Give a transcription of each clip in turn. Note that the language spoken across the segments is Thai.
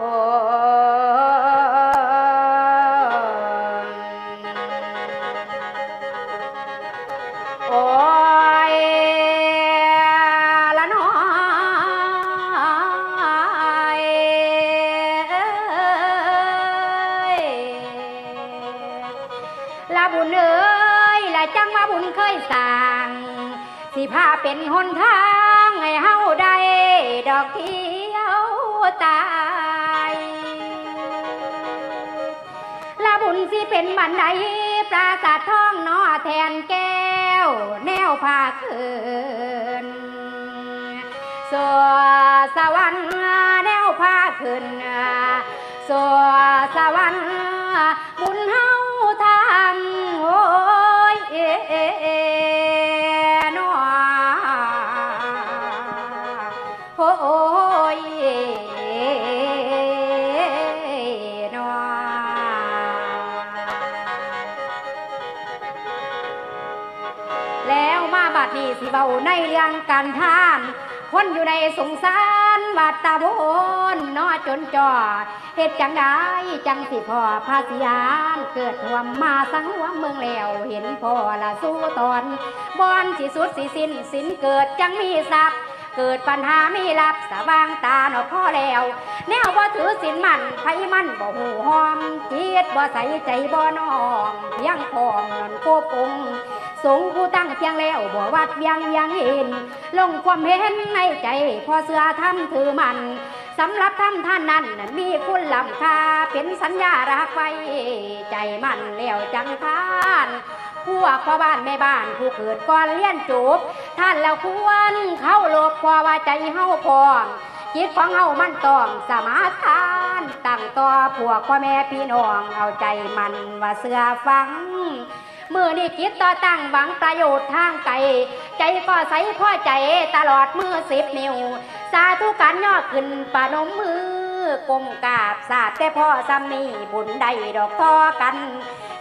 บุญเอ้ยละจังว่บุญเคยสั่งสิพาเป็นหนทาง ให้เฮาได้ดอกเที่ยวตา บุญสิเป็นบันไดปราสาททองนอแทนแก้ว แนวพาคืนสัวสวรรค์แนวพาขึ้นสัวสวรรค์บุญเฮาทำาในเรื่องการทาน คนอยู่ในสงสารวัดตาโบนนอจนจอเหตุจังได้จังสิพ่อพาสิยานเกิดท่วมมาสังหวมเมืองแล้ว เห็นพ่อละสู้ตอนบอนสิสุดสิสินสินเกิดจังมีทรัพย์เกิดปัญหาไม่รับสว่างตาเนาะพ่อแล้ว แนวบ่ถือสินมันไผมันบ่หูหอมจิตบ่ใส่ใจบ่น้อมเพียงพอมนอนโกปง สงผู้ตั้งเพียงแล้วบ่วัดเวียังยังเห็น ลงความเห็นในใจ พอเสือทำถือมันสำหรับทำท่านนั้นนั้นมีคุณลำค่าเป็นสัญญารักไว้ใจมันแล้วจังทานพวกพ่อบ้านแม่บ้านผู้เกิดก่อนเลี้ยนจบ ท่านแล้วควรเข้าโลกพอว่าใจเฮาพร้อมจิตของเฮามันต้องสมาทานตั้งต่อพวกพ่อแม่พี่น้องเอาใจมันว่าเสือฟัง มือนี่คิดต่อตั้งหวังประโยชน์ทางไกลใจก็ใส่พ่อใจตลอดมือสิบนิ้ว สาธุการย่อขึ้นปะนมมือกลมกาบสาดแต่พ่อซ้ำนี่บุญใดดอกทอกัน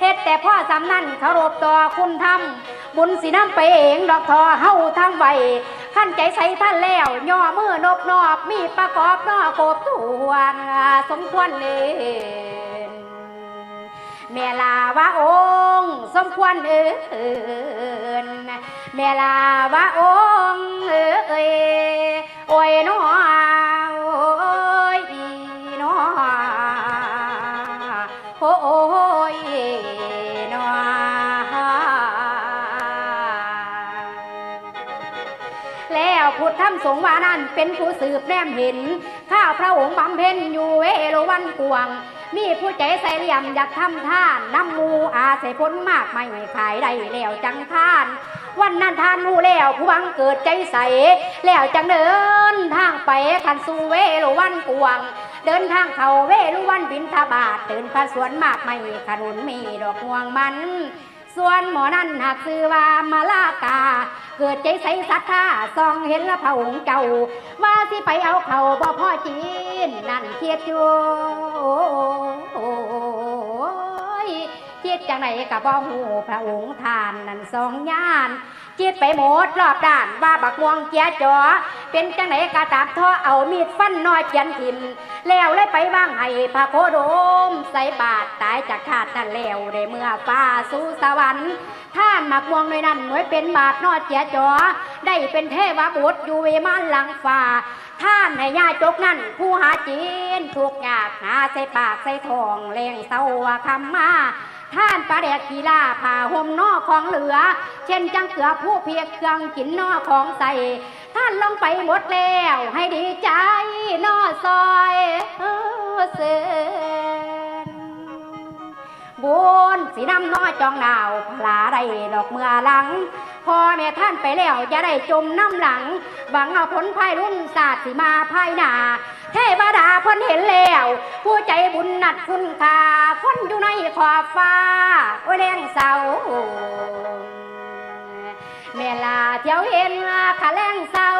เฮ็ดแต่พ่อซ้ำนั่นเคารพต่อคุณทำบุญสิน้ำไปเองดอกทอเฮาทำไว้ขั้นใจใส่ท่านแล้ว ย่อมือนบนอบมีประกอบนอกบทวสมควรเลย แม่ลาว่าองค์สมควรเอินแม่ลาว่าองค์เอ้ยโอ้ยน้อโอ้ยน้อโอ้ยน้อแล้วพุทธธรรมสงฆ์วานั้นเป็นผู้สืบแนมเห็น ข้าพระองค์บำเพ็ญอยู่เวโรวันกวง มีผู้ใจใส่เหลี่ยมอยากทำท่านน้ำมูอาใส่พ้นมากไม่ขายได้แล้วจังท่าน วันนั้นท่านรู้แล้วผู้วังเกิดใจใส แล้วจังเดินทางไปขันสู่เวโรวันกวง เดินทางเข้าเวรุวันบินทบาทเดินผ่านสวนมากไม่ขนุนมีดอกม่วงมัน ส่วนหมอนั่นหากซื้อว่ามาลากา เกิดใจใสศรัทธาซองเห็นละพระองค์เจ้า ว่าสิไปเอาเขาบ่พ่อจีน นั่นเทียดอยู่ คิดจังไหนกับบ่หูพระองค์ทานนั่นสองย่านคิดไปหมดรอบด้านว่าบักม่วงเกียจอ เป็นจังไหนกะตามท่อเอามีดฟันน้อยเจียนทิมแล้วเลยไปว่างให้พระโคโดม ใส่บาทตายจากขาดนั่นแล้วได้เมื่อฟ้าสู่สวรรค์ท่านหมักม่วงในนั้นหน่วยเป็นบาทนอดเจียจอ ได้เป็นเทวบุตรอยู่เวมานหลังฟ้าท่านให้ยาจกนั่นผู้หาจีนทุกอยากหาใส่ปากใส่ทองเล่งเศร้าว่าคำมา ท่านประเดกกีฬาผ่าห่มนอของเหลือ เช่นจังเกือผู้เพียกเครื่องกินนอของใส่ท่านลงไปหมดแล้ว ให้ดีใจนอซอยเสนบุญสีน้ำน้อยจองดาวพลาได้ดอกเมื่อหลังพ่อแม่ท่านไปแล้วอย่าได้จมน้ำหลังหวังเอาผลภายรุ่นศาสตร์สิมาภายหนา เทวดาเพ้นเห็นแล้ว ผู้ใจบุญนัดคุณค่าคนอยู่ในขอบฟ้าโอ้ยแดงเสาเม่ลาเที่ยวเห็นขาแรงเศร้า